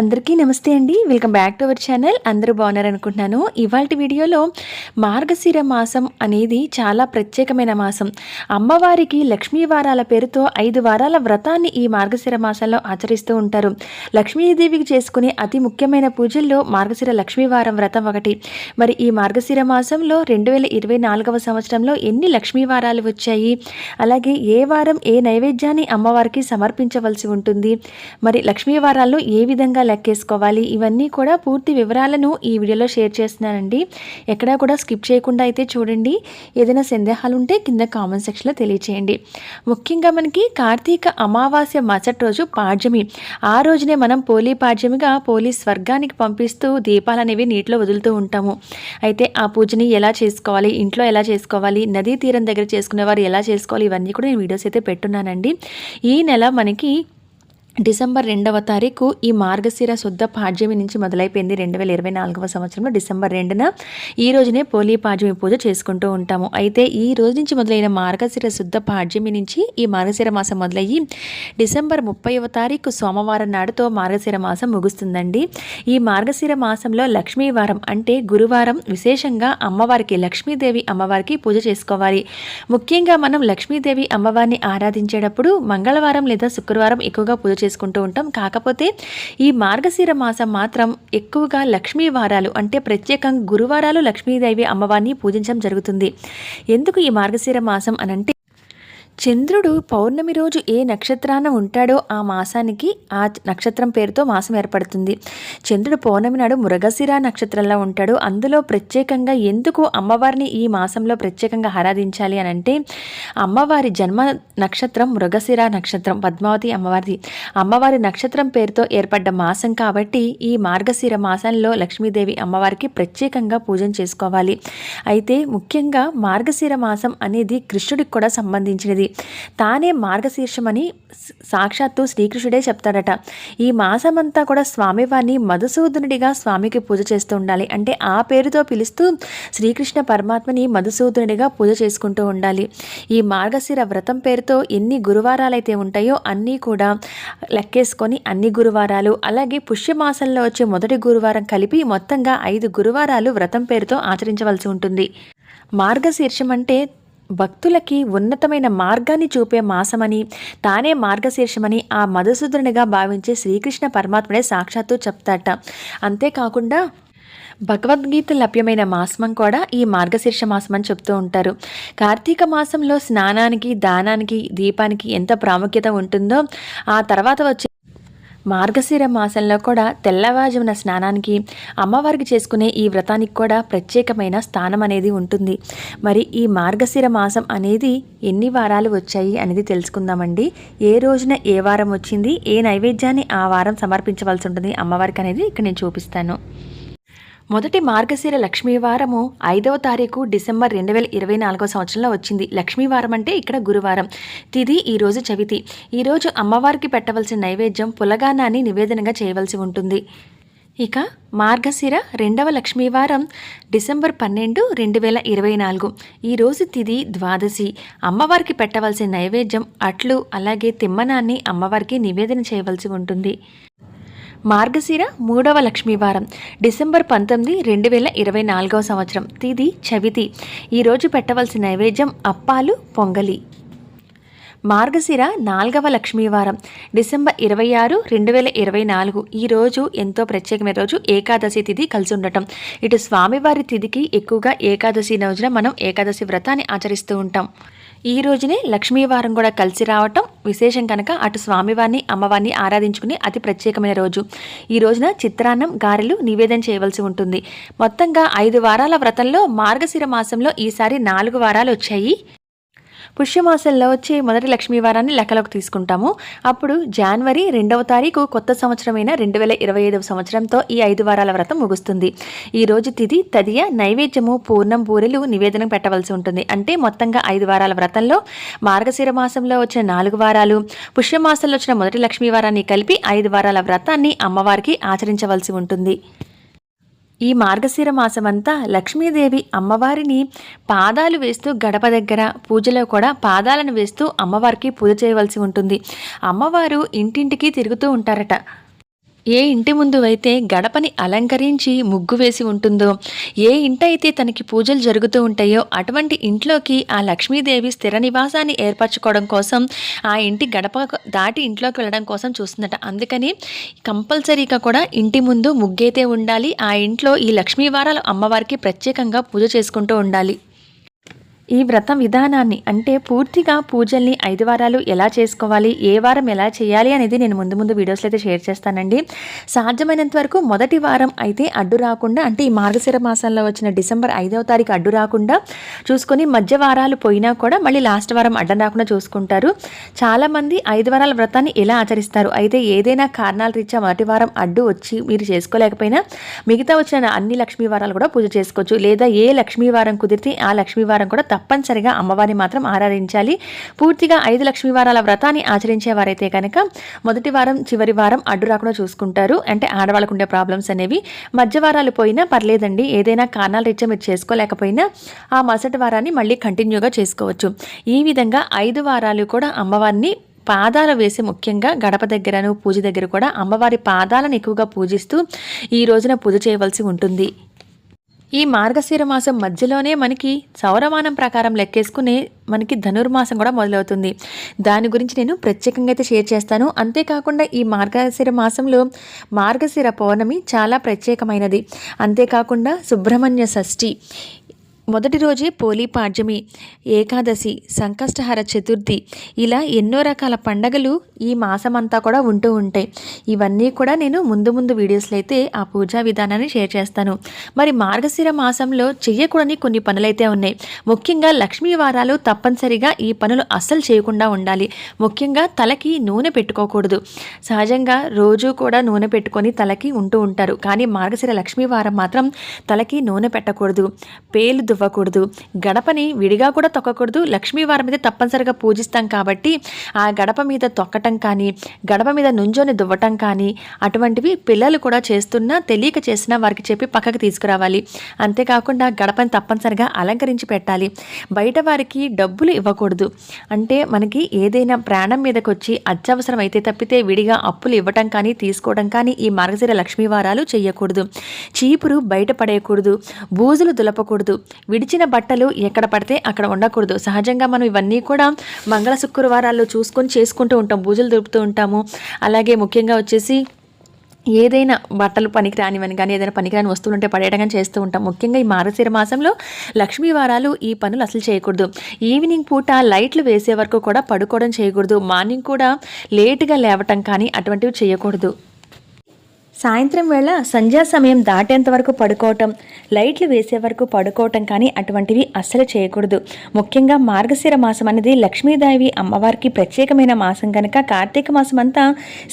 అందరికీ నమస్తే అండి. Welcome back to our channel అందరూ బాగున్నారు అనుకుంటున్నాను. ఇవాళ వీడియోలో మార్గశిర మాసం అనేది చాలా ప్రత్యేకమైన మాసం. అమ్మవారికి లక్ష్మీ వారాల పేరుతో ఐదు వారాల వ్రతాన్ని ఈ మార్గశిర మాసంలో ఆచరిస్తూ ఉంటారు. లక్ష్మీదేవికి చేసుకునే అతి ముఖ్యమైన పూజల్లో మార్గశిర లక్ష్మీవారం వ్రతం ఒకటి. మరి ఈ మార్గశిర మాసంలో రెండు వేల ఇరవై నాలుగవ సంవత్సరంలో ఎన్ని లక్ష్మీ వారాలు వచ్చాయి? అలాగే ఏ వారం ఏ నైవేద్యాన్ని అమ్మవారికి సమర్పించవలసి ఉంటుంది? మరి లక్ష్మీ వారాల్లో ఏ విధంగా లెక్కేసుకోవాలి. ఇవన్నీ కూడా పూర్తి వివరాలను ఈ వీడియోలో షేర్ చేస్తున్నానండి. ఎక్కడా కూడా స్కిప్ చేయకుండా అయితే చూడండి. ఏదైనా సందేహాలు ఉంటే కింద కామెంట్ సెక్షన్లో తెలియచేయండి. ముఖ్యంగా మనకి కార్తీక అమావాస్య మరుసటి రోజు పాడ్యమి. ఆ రోజునే మనం పోలీ పాడ్యమిగా పోలీ స్వర్గానికి పంపిస్తూ దీపాలు అనేవి నీటిలో వదులుతూ ఉంటాము. అయితే ఆ పూజని ఎలా చేసుకోవాలి? ఇంట్లో ఎలా చేసుకోవాలి? నదీ తీరం దగ్గర చేసుకునేవారు ఎలా చేసుకోవాలి? ఇవన్నీ కూడా నేను వీడియోస్ అయితే పెట్టున్నానండి. ఈ నెల మనకి డిసెంబర్ రెండవ తారీఖు ఈ మార్గశిర శుద్ధ పాడ్యమి నుంచి మొదలైపోయింది. రెండు వేల ఇరవై నాలుగవ సంవత్సరంలో డిసెంబర్ రెండున ఈ రోజునే పోలీ పాడ్యమి పూజ చేసుకుంటూ ఉంటాము. అయితే ఈ రోజు నుంచి మొదలైన మార్గశిర శుద్ధ పాడ్యమి నుంచి ఈ మార్గశిర మాసం మొదలయ్యి డిసెంబర్ ముప్పైవ తారీఖు సోమవారం నాడుతో మార్గశిర మాసం ముగుస్తుందండి. ఈ మార్గశిర మాసంలో లక్ష్మీవారం అంటే గురువారం. విశేషంగా అమ్మవారికి లక్ష్మీదేవి అమ్మవారికి పూజ చేసుకోవాలి. ముఖ్యంగా మనం లక్ష్మీదేవి అమ్మవారిని ఆరాధించేటప్పుడు మంగళవారం లేదా శుక్రవారం ఎక్కువగా పూజ చేసుకుంటూ ఉంటాం. కాకపోతే ఈ మార్గశిర మాసం మాత్రం ఎక్కువగా లక్ష్మీ వారాలు అంటే ప్రత్యేకంగా గురువారాలు లక్ష్మీదేవి అమ్మవారిని పూజించడం జరుగుతుంది. ఎందుకు ఈ మార్గశిర మాసం అనంటే చంద్రుడు పౌర్ణమి రోజు ఏ నక్షత్రాన ఉంటాడో ఆ మాసానికి ఆ నక్షత్రం పేరుతో మాసం ఏర్పడుతుంది. చంద్రుడు పౌర్ణమి నాడు మృగశిర నక్షత్రంలో ఉంటాడు. అందులో ప్రత్యేకంగా ఎందుకు అమ్మవారిని ఈ మాసంలో ప్రత్యేకంగా ఆరాధించాలి అని అంటే అమ్మవారి జన్మ నక్షత్రం మృగశిర నక్షత్రం పద్మావతి అమ్మవారిది. అమ్మవారి నక్షత్రం పేరుతో ఏర్పడ్డ మాసం కాబట్టి ఈ మార్గశిర మాసంలో లక్ష్మీదేవి అమ్మవారికి ప్రత్యేకంగా పూజన చేసుకోవాలి. అయితే ముఖ్యంగా మార్గశిర మాసం అనేది కృష్ణుడికి కూడా సంబంధించినది. తానే మార్గశీర్షమని సాక్షాత్తు శ్రీకృష్ణుడే చెప్తాడట. ఈ మాసమంతా కూడా స్వామివారిని మధుసూదనుడిగా స్వామికి పూజ చేస్తూ ఉండాలి. అంటే ఆ పేరుతో పిలుస్తూ శ్రీకృష్ణ పరమాత్మని మధుసూదనుడిగా పూజ చేసుకుంటూ ఉండాలి. ఈ మార్గశిర వ్రతం పేరుతో ఎన్ని గురువారాలు అయితే ఉంటాయో అన్నీ కూడా లెక్కేసుకొని అన్ని గురువారాలు అలాగే పుష్యమాసంలో వచ్చే మొదటి గురువారం కలిపి మొత్తంగా ఐదు గురువారాలు వ్రతం పేరుతో ఆచరించవలసి ఉంటుంది. మార్గశీర్షం అంటే భక్తులకి ఉన్నతమైన మార్గాన్ని చూపే మాసమని తానే మార్గశీర్షమని ఆ మధుసూదనునిగా భావించే శ్రీకృష్ణ పరమాత్మనే సాక్షాత్తు చెప్తాట. అంతేకాకుండా భగవద్గీత లభ్యమైన మాసం కూడా ఈ మార్గశీర్ష మాసం అని చెప్తూ ఉంటారు. కార్తీక మాసంలో స్నానానికి దానానికి దీపానికి ఎంత ప్రాముఖ్యత ఉంటుందో ఆ తర్వాత వచ్చే మార్గశిర మాసంలో కూడా తెల్లవారుజామున స్నానానికి అమ్మవారికి చేసుకునే ఈ వ్రతానికి కూడా ప్రత్యేకమైన స్థానం అనేది ఉంటుంది. మరి ఈ మార్గశిర మాసం అనేది ఎన్ని వారాలు వచ్చాయి అనేది తెలుసుకుందామండి. ఏ రోజున ఏ వారం వచ్చింది ఏ నైవేద్యాన్ని ఆ వారం సమర్పించవలసి ఉంటుంది అమ్మవారికి అనేది ఇక్కడ నేను చూపిస్తాను. మొదటి మార్గశిర లక్ష్మీవారము ఐదవ తారీఖు డిసెంబర్ రెండు వేల ఇరవై నాలుగో సంవత్సరంలో వచ్చింది. లక్ష్మీవారం అంటే ఇక్కడ గురువారం. తిది ఈరోజు చవితి. ఈరోజు అమ్మవారికి పెట్టవలసిన నైవేద్యం పులగానాన్ని నివేదనగా చేయవలసి ఉంటుంది. ఇక మార్గశిర రెండవ లక్ష్మీవారం డిసెంబర్ పన్నెండు రెండు వేల ఇరవై నాలుగు. ఈరోజు తిది ద్వాదశి. అమ్మవారికి పెట్టవలసిన నైవేద్యం అట్లు అలాగే తిమ్మనాన్ని అమ్మవారికి నివేదన చేయవలసి ఉంటుంది. మార్గశిర మూడవ లక్ష్మీవారం డిసెంబర్ పంతొమ్మిది రెండు వేల ఇరవై నాలుగవ సంవత్సరం. తిది చవితి. ఈరోజు పెట్టవలసిన నైవేద్యం అప్పాలు పొంగలి. మార్గశిర నాలుగవ లక్ష్మీవారం డిసెంబర్ ఇరవై ఆరు రెండు వేల ఇరవై నాలుగు. ఈ రోజు ఎంతో ప్రత్యేకమైన రోజు. ఏకాదశి తిథి కలిసి ఉండటం ఇటు స్వామివారి తిథికి ఎక్కువగా ఏకాదశి రోజున మనం ఏకాదశి వ్రతాన్ని ఆచరిస్తూ ఉంటాం. ఈ రోజునే లక్ష్మీవారం కూడా కలిసి రావటం విశేషం కనుక అటు స్వామివారిని అమ్మవారిని ఆరాధించుకుని అతి ప్రత్యేకమైన రోజు. ఈ రోజున చిత్రాన్నం గారెలు నివేదన చేయవలసి ఉంటుంది. మొత్తంగా ఐదు వారాల వ్రతంలో మార్గశిర మాసంలో ఈసారి నాలుగు వారాలు వచ్చాయి. పుష్యమాసంలో వచ్చే మొదటి లక్ష్మీ వారాన్ని లెక్కలోకి తీసుకుంటాము. అప్పుడు జనవరి రెండవ తారీఖు కొత్త సంవత్సరమైన రెండు వేల ఇరవై ఐదవ సంవత్సరంతో ఈ ఐదు వారాల వ్రతం ముగుస్తుంది. ఈ రోజు తిది తదియ నైవేద్యము పూర్ణం పూరెలు నివేదన పెట్టవలసి ఉంటుంది. అంటే మొత్తంగా ఐదు వారాల వ్రతంలో మార్గశిర మాసంలో వచ్చిన నాలుగు వారాలు పుష్యమాసంలో వచ్చిన మొదటి లక్ష్మీ వారాన్ని కలిపి ఐదు వారాల వ్రతాన్ని అమ్మవారికి ఆచరించవలసి ఉంటుంది. ఈ మార్గశిర మాసమంతా లక్ష్మీదేవి అమ్మవారిని పాదాలు వేస్తూ గడప దగ్గర పూజలో కూడా పాదాలను వేస్తూ అమ్మవారికి పూజ చేయవలసి ఉంటుంది. అమ్మవారు ఇంటింటికి తిరుగుతూ ఉంటారట. ఏ ఇంటి ముందు అయితే గడపని అలంకరించి ముగ్గు వేసి ఉంటుందో ఏ ఇంటైతే అయితే తనకి పూజలు జరుగుతూ ఉంటాయో అటువంటి ఇంట్లోకి ఆ లక్ష్మీదేవి స్థిర నివాసాన్ని ఏర్పరచుకోవడం కోసం ఆ ఇంటి గడప దాటి ఇంట్లోకి వెళ్ళడం కోసం చూస్తుందట. అందుకని కంపల్సరీగా కూడా ఇంటి ముందు ముగ్గైతే ఉండాలి ఆ ఇంట్లో ఈ లక్ష్మీ వారాలు అమ్మవారికి ప్రత్యేకంగా పూజ చేసుకుంటూ ఉండాలి. ఈ వ్రతం విధానాన్ని అంటే పూర్తిగా పూజల్ని ఐదు వారాలు ఎలా చేసుకోవాలి ఏ వారం ఎలా చేయాలి అనేది నేను ముందు ముందు వీడియోస్లో అయితే షేర్ చేస్తానండి. సాధ్యమైనంత వరకు మొదటి వారం అయితే అడ్డు రాకుండా అంటే ఈ మార్గశిర మాసంలో వచ్చిన డిసెంబర్ ఐదవ తారీఖు అడ్డు రాకుండా చూసుకొని మధ్య వారాలు పోయినా కూడా మళ్ళీ లాస్ట్ వారం అడ్డం రాకుండా చూసుకుంటారు. చాలామంది ఐదు వారాల వ్రతాన్ని ఎలా ఆచరిస్తారు? అయితే ఏదైనా కారణాల రీత్యా మొదటి వారం అడ్డు వచ్చి మీరు చేసుకోలేకపోయినా మిగతా వచ్చిన అన్ని లక్ష్మీ వారాలు కూడా పూజ చేసుకోవచ్చు. లేదా ఏ లక్ష్మీ వారం కుదిరితే ఆ లక్ష్మీ వారం కూడా తప్పనిసరిగా అమ్మవారిని మాత్రం ఆరాధించాలి. పూర్తిగా ఐదు లక్ష్మీ వారాల వ్రతాన్ని ఆచరించేవారైతే కనుక మొదటి వారం చివరి వారం అడ్డు రాకుండా చూసుకుంటారు. అంటే ఆడవాళ్ళకు ఉండే ప్రాబ్లమ్స్ అనేవి మధ్య వారాలు పోయినా పర్లేదండి. ఏదైనా కారణాల రీత్యా మీరు చేసుకోలేకపోయినా ఆ మరుసటి వారాన్ని మళ్ళీ కంటిన్యూగా చేసుకోవచ్చు. ఈ విధంగా ఐదు వారాలు కూడా అమ్మవారిని పాదాలు వేసి ముఖ్యంగా గడప దగ్గరను పూజ దగ్గర కూడా అమ్మవారి పాదాలను ఎక్కువగా పూజిస్తూ ఈ రోజున పూజ చేయవలసి ఉంటుంది. ఈ మార్గశిర మాసం మధ్యలోనే మనకి సౌరమానం ప్రకారం లెక్కేసుకునే మనకి ధనుర్మాసం కూడా మొదలవుతుంది. దాని గురించి నేను ప్రత్యేకంగా అయితే షేర్ చేస్తాను. అంతేకాకుండా ఈ మార్గశిర మాసంలో మార్గశిర పౌర్ణమి చాలా ప్రత్యేకమైనది. అంతేకాకుండా సుబ్రహ్మణ్య షష్ఠి. మొదటి రోజే పోలీ పాడ్యమి ఏకాదశి సంకష్టహర చతుర్థి. ఇలా ఎన్నో రకాల పండగలు ఈ మాసమంతా కూడా ఉంటూ ఉంటాయి. ఇవన్నీ కూడా నేను ముందు ముందు వీడియోస్లో అయితే ఆ పూజా విధానాన్ని షేర్ చేస్తాను. మరి మార్గశిర మాసంలో చెయ్యకూడని కొన్ని పనులైతే ఉన్నాయి. ముఖ్యంగా లక్ష్మీ వారాలు తప్పనిసరిగా ఈ పనులు అస్సలు చేయకుండా ఉండాలి. ముఖ్యంగా తలకి నూనె పెట్టుకోకూడదు. సహజంగా రోజు కూడా నూనె పెట్టుకొని తలకి ఉంటూ ఉంటారు. కానీ మార్గశిర లక్ష్మీ వారం మాత్రం తలకి నూనె పెట్టకూడదు. పేలు దువ్వకూడదు గడపని విడిగా కూడా తొక్కకూడదు. లక్ష్మీవారం మీద తప్పనిసరిగా పూజిస్తాం కాబట్టి ఆ గడప మీద తొక్కటం కానీ గడప మీద నుంజోని దువ్వటం కానీ అటువంటివి పిల్లలు కూడా చేస్తున్నా తెలియక చేసినా వారికి చెప్పి పక్కకు తీసుకురావాలి. అంతేకాకుండా గడపని తప్పనిసరిగా అలంకరించి పెట్టాలి. బయట వారికి డబ్బులు ఇవ్వకూడదు. అంటే మనకి ఏదైనా ప్రాణం మీదకి వచ్చి అత్యవసరం అయితే తప్పితే విడిగా అప్పులు ఇవ్వటం కానీ తీసుకోవడం కానీ ఈ మార్గశిర లక్ష్మీవారాలు చేయకూడదు చీపురు బయట పడేయకూడదు. బూజులు దులపకూడదు. విడిచిన బట్టలు ఎక్కడ పడితే అక్కడ ఉండకూడదు. సహజంగా మనం ఇవన్నీ కూడా మంగళ శుక్రవారాల్లో చూసుకొని చేసుకుంటూ ఉంటాం. పూజలు దొరుకుతూ ఉంటాము. అలాగే ముఖ్యంగా వచ్చేసి ఏదైనా బట్టలు పనికి రానివని కానీ ఏదైనా పనికిరాని వస్తువులు ఉంటే పడేయడం కానీ చేస్తూ ఉంటాం. ముఖ్యంగా ఈ మారశిర మాసంలో లక్ష్మీ వారాలు ఈ పనులు అసలు చేయకూడదు. ఈవినింగ్ పూట లైట్లు వేసే వరకు కూడా పడుకోవడం చేయకూడదు. మార్నింగ్ కూడా లేటుగా లేవటం కానీ అటువంటివి చేయకూడదు. సాయంత్రం వేళ సంధ్యా సమయం దాటేంత వరకు పడుకోవటం లైట్లు వేసే వరకు పడుకోవటం కానీ అటువంటివి అస్సలు చేయకూడదు. ముఖ్యంగా మార్గశిర మాసం అనేది లక్ష్మీదేవి అమ్మవారికి ప్రత్యేకమైన మాసం కనుక కార్తీక మాసం అంతా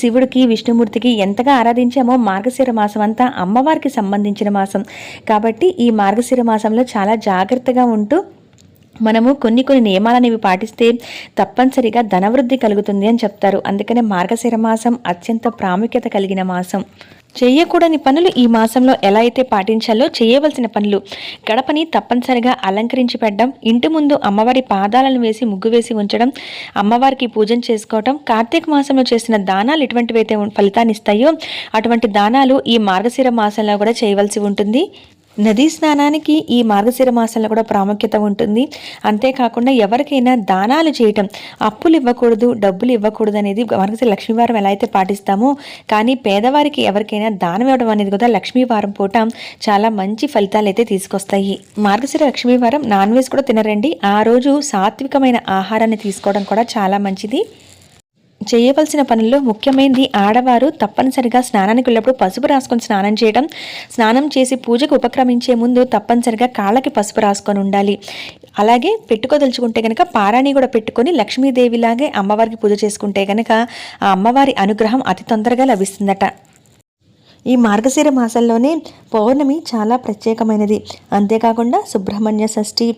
శివుడికి విష్ణుమూర్తికి ఎంతగా ఆరాధించామో మార్గశిర మాసం అంతా అమ్మవారికి సంబంధించిన మాసం. కాబట్టి ఈ మార్గశిర మాసంలో చాలా జాగ్రత్తగా ఉంటూ మనము కొన్ని కొన్ని నియమాలనేవి పాటిస్తే తప్పనిసరిగా ధనవృద్ధి కలుగుతుంది అని చెప్తారు. అందుకనే మార్గశిర మాసం అత్యంత ప్రాముఖ్యత కలిగిన మాసం. చేయకూడని పనులు ఈ మాసంలో ఎలా అయితే పాటించాలో చేయవలసిన పనులు. గడపని తప్పనిసరిగా అలంకరించి పెట్టడం ఇంటి ముందు అమ్మవారి పాదాలను వేసి ముగ్గు వేసి ఉంచడం అమ్మవారికి పూజన చేసుకోవటం కార్తీక మాసంలో చేసిన దానాలు ఎటువంటివైతే ఫలితాన్ని ఇస్తాయో అటువంటి దానాలు ఈ మార్గశిర మాసంలో కూడా చేయవలసి ఉంటుంది. నదీ స్నానానికి ఈ మార్గశిర మాసంలో కూడా ప్రాముఖ్యత ఉంటుంది. అంతేకాకుండా ఎవరికైనా దానాలు చేయటం అప్పులు ఇవ్వకూడదు డబ్బులు ఇవ్వకూడదు అనేది మార్గశిర లక్ష్మీవారం ఎలా అయితే పాటిస్తామో కానీ పేదవారికి ఎవరికైనా దానం ఇవ్వడం అనేది కూడా లక్ష్మీవారం పూట చాలా మంచి ఫలితాలు అయితే తీసుకొస్తాయి. మార్గశిర లక్ష్మీవారం నాన్ వెజ్ కూడా తినరండి. ఆ రోజు సాత్వికమైన ఆహారాన్ని తీసుకోవడం కూడా చాలా మంచిది. చేయవలసిన పనుల్లో ముఖ్యమైనది ఆడవారు తప్పనిసరిగా స్నానానికి వెళ్ళినప్పుడు పసుపు రాసుకొని స్నానం చేయడం స్నానం చేసి పూజకు ఉపక్రమించే ముందు తప్పనిసరిగా కాళ్ళకి పసుపు రాసుకొని ఉండాలి. అలాగే పెట్టుకోదలుచుకుంటే కనుక పారాణి కూడా పెట్టుకొని లక్ష్మీదేవిలాగే అమ్మవారికి పూజ చేసుకుంటే కనుక ఆ అమ్మవారి అనుగ్రహం అతి తొందరగా లభిస్తుందట. ఈ మార్గశిర మాసంలోనే పౌర్ణమి చాలా ప్రత్యేకమైనది. అంతేకాకుండా సుబ్రహ్మణ్య షష్ఠి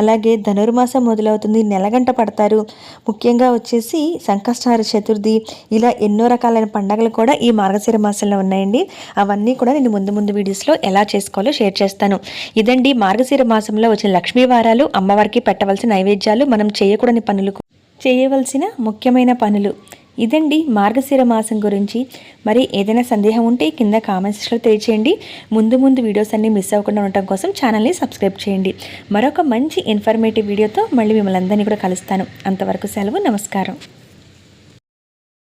అలాగే ధనుర్మాసం మొదలవుతుంది. నెలగంట పడతారు. ముఖ్యంగా వచ్చేసి సంకష్టార చతుర్థి ఇలా ఎన్నో రకాలైన పండగలు కూడా ఈ మార్గశిర మాసంలో ఉన్నాయండి. అవన్నీ కూడా నేను ముందు ముందు వీడియోస్లో ఎలా చేసుకోవాలో షేర్ చేస్తాను. ఇదండి మార్గశిర మాసంలో వచ్చిన లక్ష్మీ వారాలు అమ్మవారికి పెట్టవలసిన నైవేద్యాలు మనం చేయకూడని పనులు చేయవలసిన ముఖ్యమైన పనులు. ఇదండి మార్గశిర మాసం గురించి. మరి ఏదైనా సందేహం ఉంటే కింద కామెంట్స్లో తెలియచేయండి. ముందు ముందు వీడియోస్ అన్నీ మిస్ అవ్వకుండా ఉండటం కోసం ఛానల్ని సబ్స్క్రైబ్ చేయండి. మరొక మంచి ఇన్ఫర్మేటివ్ వీడియోతో మళ్ళీ మిమ్మల్ని అందరినీ కూడా కలుస్తాను. అంతవరకు సెలవు నమస్కారం.